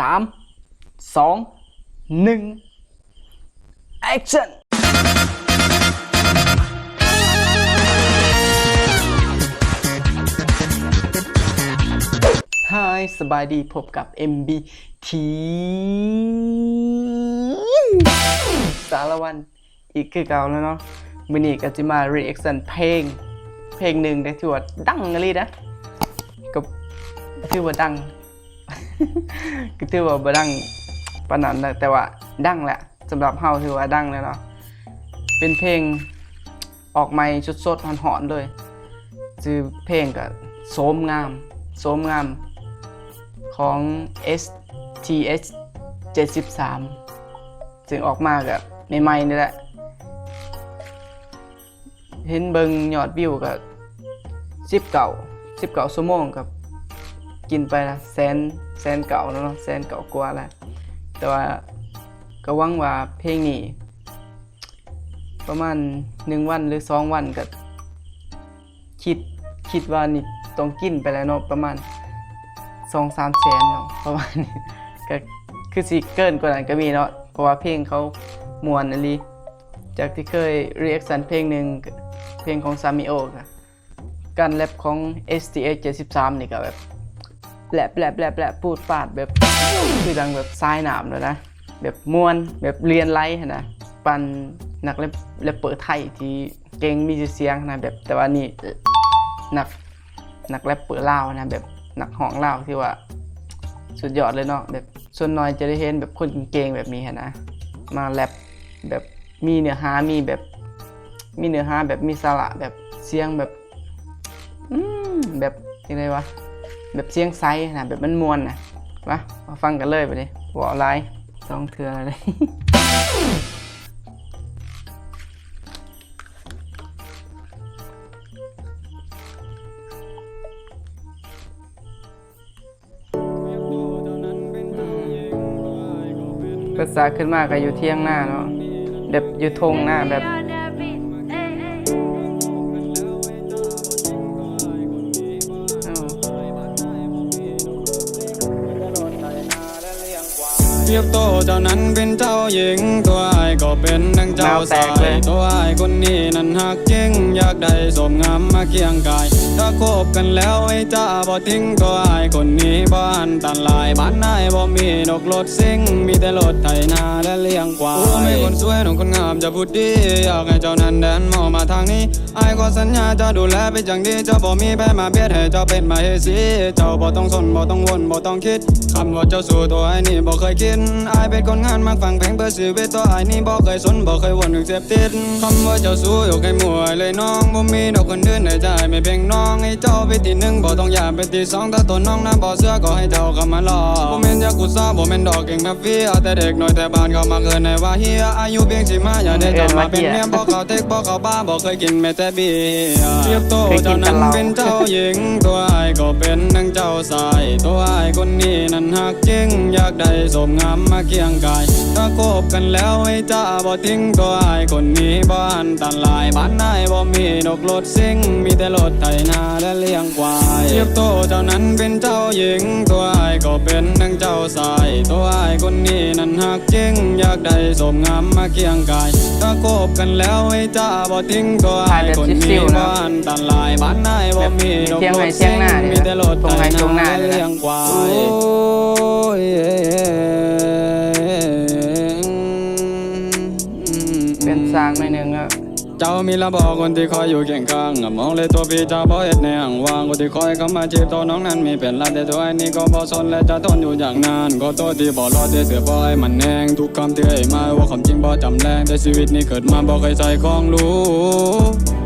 สามสองหนึ่ง action ฮายสบายดีพบกับ MBT สารวันอีกคือเก่าแล้วเนาะมินี่ก็จะมา reaction เพลง เพลงหนึ่งได้ถือว่าดังเลยนะ ก็ถือว่าดัง ก็ถือว่าบ่ดังปานนั้นนะแต่ว่าดังแหละสำหรับเฮาถือว่าดังแล้วเนาะเป็นเพลงออกใหม่สดๆหอนๆเลยชื่อเพลงก็โสมงามโสมงามของ STH 73ซึ่งออกมากับใหม่ๆนี่แหละเห็นเบิงยอดวิวกับสิบเก่าสิบเก่าชั่วโมงกับ กินไปละแสนแสนเก่าเนาะแสนเก่ากว่าแล้วแต่ว่าก็หวังว่าเพลงนี้ประมาณหนึ่งวันหรือสองวันก็คิดคิดว่านี่ต้องกินไปแล้วเนาะประมาณสองสามแสนเนาะประมาณนี้ก็คือสิเกินกว่านั้นก็มีเนาะเพราะว่าเพลงเขามวนอะลีจากที่เคยเรียกสันเพลงหนึ่งเพลงของซามิโอะการแรปของ STH 73นี่ก็แบบ แหลบแหลบแหลบแหลบพูดปาดแบบคือดังแบบทรายหนามเลยนะ แบบมวนแบบเรียนไรนะปันนักแรปแรปเปอร์ไทยที่เก่งมีเสียงนะแบบแต่ว่านี่นักนักแรปเปอร์ลาวนะแบบนักห้องลาวที่ว่าสุดยอดเลยเนาะแบบส่วนน้อยจะได้เห็นแบบคนเก่งแบบนี้นนะมาแรปแบบมีเนื้อหามีแบบมีเนื้อหาแบบมีสาระแบบเสียงแบบ อืมแบบยังไงวะ แบบเสียงไซนะแบบมันมวนนะมามาฟังกันเลยไปดิวอลไลน์ต้องเถื่ออะไรภาษาขึ้นมาก็อยู่เที่ยงหน้าเนาะแบบอยู่ทงหน้าแบบ ทียบโตเจ้านั้นเป็นเจ้าหญิงตัวไอ้ายก็เป็นดังเจ้าสายตัวไอ้ายคนนี้นั้นหักจริงอยากได้สมงามมาเคียงกาย ถ้าคบกันแล้วไอ้จ้าบ่ทิ้งตัวไอ้คนนี้บ้านตันลายบ้านนายบ่มีนกรถซิ่งมีแต่รถไถนาและเลี้ยงควายโอ้ไม่คนสวยน้องคนงามจะพูดดีอยากให้เจ้านั้นเดินมองมาทางนี้ไอ้ก็สัญญาจะดูแลเป็นอย่างดีเจ้าบ่มีแพ้มาเบียดให้เจ้าเป็นมาเฮสีเจ้าบ่ต้องสนบ่ต้องวนบ่ต้องคิดคำว่าเจ้าสู่ตัวไอ้นี่บ่เคยคิดไอ้เป็นคนงานมักฟังเพลงเพื่อชีวิตตัวไอ้นี่บ่เคยสนบ่เคยวนถึงเสพติดคำว่าเจ้าสู่ยกให้มวยเลยน้องบ่มีดอกคนอื่นในใจไม่เพียงน้องให้เจ้าไปที่หนึ่งบ่ต้องอยากเป็นที่สองถ้าตัวน้องนั้นบ่เชื่อก็ให้เจ้าเข้ามาลอบ่แม่นยากุซ่าบ่แม่นดอกเก่งมาเฟียแต่เด็กน้อยแต่บ้านเขามาเกินในว่าเฮียอายุเพียงสิมาอย่าได้เจ้ามาเป็นเมียบ่เขาเทคบ่เขาบ้าบ่เคยกินแม้แต่เบียร์เทียบโตเจ้านั้นเป็นเจ้าหญิงตัวไอ้าย ก็เป็นนังเจ้าสาย ตัวไอ้ายคนนี้นั้นหักจริง อยากได้สมงามมาเคียงกาย ถ้าคบกันแล้วไอ้จ้าบ่ทิ้งตัวไอ้ายคนนี้บ้านตันลายบ้านนายบ่มีนกรถซิ่ง มีแต่รถไถนาและเลี้ยงควายเทียบโตเจ้านั้นเป็นเจ้าหญิงตัว ก็เป็นนังเจ้าสาย ตัวไอ้ายคนนี้นั้นหักจริง อยากได้สมงามมาเคียงกาย ถ้าคบกันแล้วให้จ้าบ่ทิ้งตัวไอ้ายคนนี้บ้านตันลายบ้านนายบ่มีนกรถซิ่งมีแต่รถไถนาและเลี้ยงควายโอ้ยเป็นสร้างหน่อยหนึงอะ เจ้ามีละบอกคนที่คอยอยู่เคียงข้างมองเลยตัวพี่เจ้าบ่เอ็ดในห่างว่างคนที่คอยเข้ามาจีบตัวน้องนั้นมีเป็นลาแต่ตัวไอ้นี่ก็บ่สนและจะทนอยู่อย่างนานก็ตัวที่บ่รอดได้เสือบ่ให้มันแหงทุกคำที่ไอ้มาว่าความจริงบ่จำแรงแต่ชีวิตนี้เกิดมาบ่เคยใส่ของรู้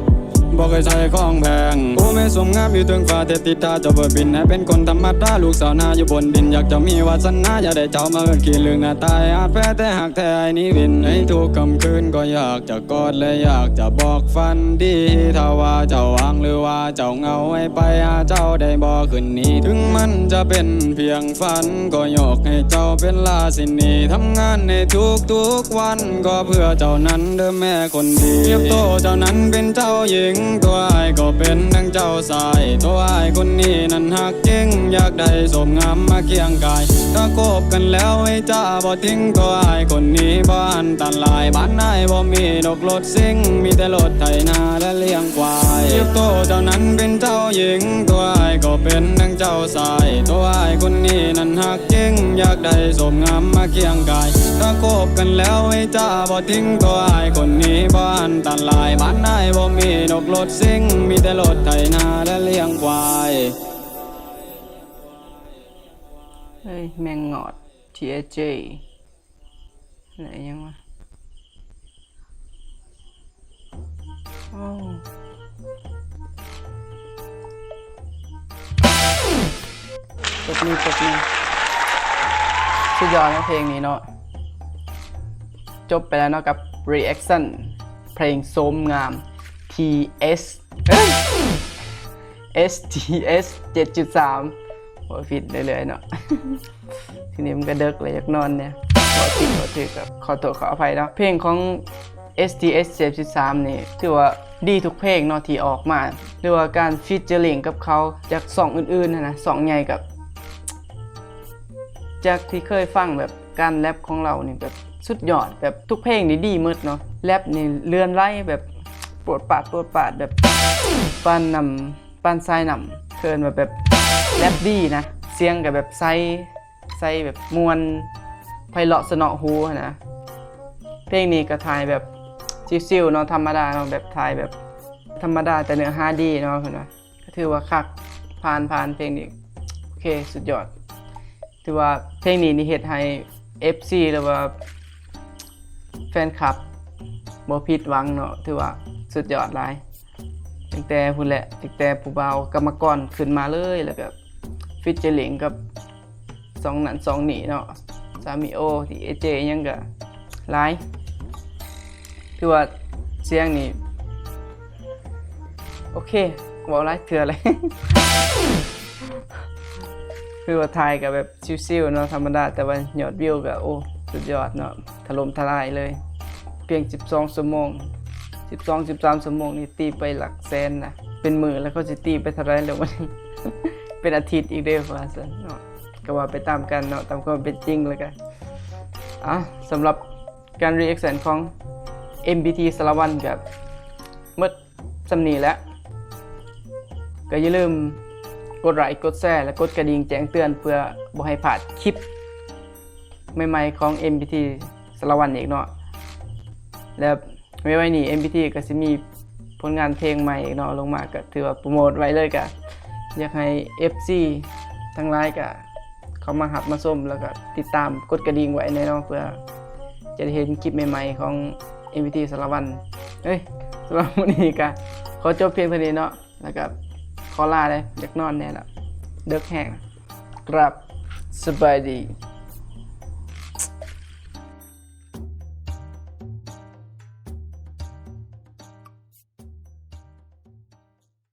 บอกเคยใช้ของแพงโอ้ไม่สมงามอยู่ถึงฟ้าแต่ติดตาเจ้าเบิดบินให้เป็นคนธรรมดาลูกสาวนาอยู่บนดิน อยากจะมีวาสนาอยากได้เจ้ามาเอินกินเรื่องหน้าตายอาจแพ้แต่หากแท้นี้วินในทุกคำคืนก็อยากจะกอดและอยากจะบอกฟันดีถ้าว่าเจ้าวางหรือว่าเจ้าเงาให้ไปหาเจ้าได้บ่คืนนี้ ถึงมันจะเป็นเพียงฝันก็ยกให้เจ้าเป็นลาสินีทำงานในทุกทุกๆวันก็เพื่อเจ้านั้นเด้อแม่คนดีเทียบโตเจ้านั้นเป็นเจ้าหญิงตัวไอ้ก็เป็นดังเจ้าสาย ตัวไอ้คนนี้นั้นหักจริง อยากได้สมงามมาเคียงกายถ้าคบกันแล้วไอ้จ้าบ่ทิ้งตัวไอ้คนนี้บ้านตันลายบ้านนายบ่มีดอกรถซิ่งมีแต่รถไถนาและเลี้ยงควายเจ้าโตเจ้านั้นเป็นเจ้าหญิง ตัวไอ้ก็เป็นดังเจ้าสาย ตัวไอ้คนนี้นั้นหักจริง อยากได้สมงามมาเคียงกายถ้าคบกันแล้วไอ้จ้าบ่ทิ้งตัวไอ้คนนี้บ้านตันลายบ้านนายบ่มีดอกรถซิ่งมีแต่รถไถนาและเลี้ยงควายเฮ้ยแมงงอด TAJ ไหนยังวะโอ้ตบมือตบมือสุดยอดนะเพลงนี้เนาะ จบไปแล้วเนาะกับ reaction เพลงโสมงาม TS เอ้ย STS 7.3โอ้ยผิดเรื่อยๆเนาะทีนี้มันก็เดิกเลยอยากนอนเนี่ยขอผิดขอถือกับขอโทษขออภัยเนาะเพลงของ STS 7.3นี่ถือว่าดีทุกเพลงเนาะที่ออกมาหรือว่าการฟีเจอริงกับเขาจากสองอื่นๆนะนะสองใหญ่กับ จากที่เคยฟังแบบการแรปของเราเนี่ยแบบสุดยอดแบบทุกเพลงนี่ดีมืดเนาะแรปนี่เลื่อนไล่แบบ ปวดปาดปวดปาดแบบปานนำปานทรายนำเคินแบบแบบแรปดี้นะ เสียงกับแบบไซไซแบบมวนไพเราะสนอหูนะ เพลงนี้ก็ทายแบบซิวๆเนาะธรรมดาเนาะแบบทายแบบธรรมดาแต่เนื้อหาดีเนาะเพิ่นว่าก็ถือว่าคักผ่านผ่านเพลงนี้โอเคสุดยอด ถือว่าเพลงนี้นี่เฮ็ดให้ FC หรือว่าแฟนคลับบ่ผิดหวังเนาะถือว่า สุดยอดหลายตั้งแต่พุ่นแหละตั้งแต่ผู้เบากรรมกรขึ้นมาเลยแล้วก็ฟิชเจอริงกับสองนั้นสองหนี่เนาะสามีโอที่เอเจยังก็หลายถือว่าเสียงนี่โอเคบอกหลายเทื่อเลยคือว่าไทยกับแบบชิวๆเนาะธรรมดาแต่ว่ายอดวิวก็โอ้สุดยอดเนาะถล่มทลายเลย เพียง 12ชั่วโมง 12 13ชั่วโมงนี่ตีไปหลักแสนนะเป็นหมื่นแล้วก็จะตีไปเท่าไรแล้ววันนี้เป็นอาทิตย์อีกเด้อว่าซั่นเนาะก็ว่าไปตามกันเนาะตามความเป็นจริงแล้วกันอะสำหรับการ reaction ของ MBT สารวันกับเมื่อสำนีแล้วก็อย่าลืมกดไลค์กดแชร์และกดกระดิ่งแจ้งเตือนเพื่อบ่ให้พลาดคลิปใหม่ๆของ MBT สารวันอีกเนาะแล้ว ไม่ไว้นี่ MBT ก็สิมีผลงานเพลงใหม่อีกเนาะลงมาก็ถือว่าโปรโมทไว้เลยก็อยากให้ FC ทั้งหลายก็เขามาหับมาส้มแล้วก็ติดตามกดกระดิ่งไว้แน่เนาะเพื่อจะได้เห็นคลิปใหม่ๆของ MBT สารวันเอ้ยสำหรับวันนี้ก็ขอจบเพียงเท่านี้เนาะแล้วก็ขอลาเลยอยากนอนแน่ละเดึกแห้งครับสบายดี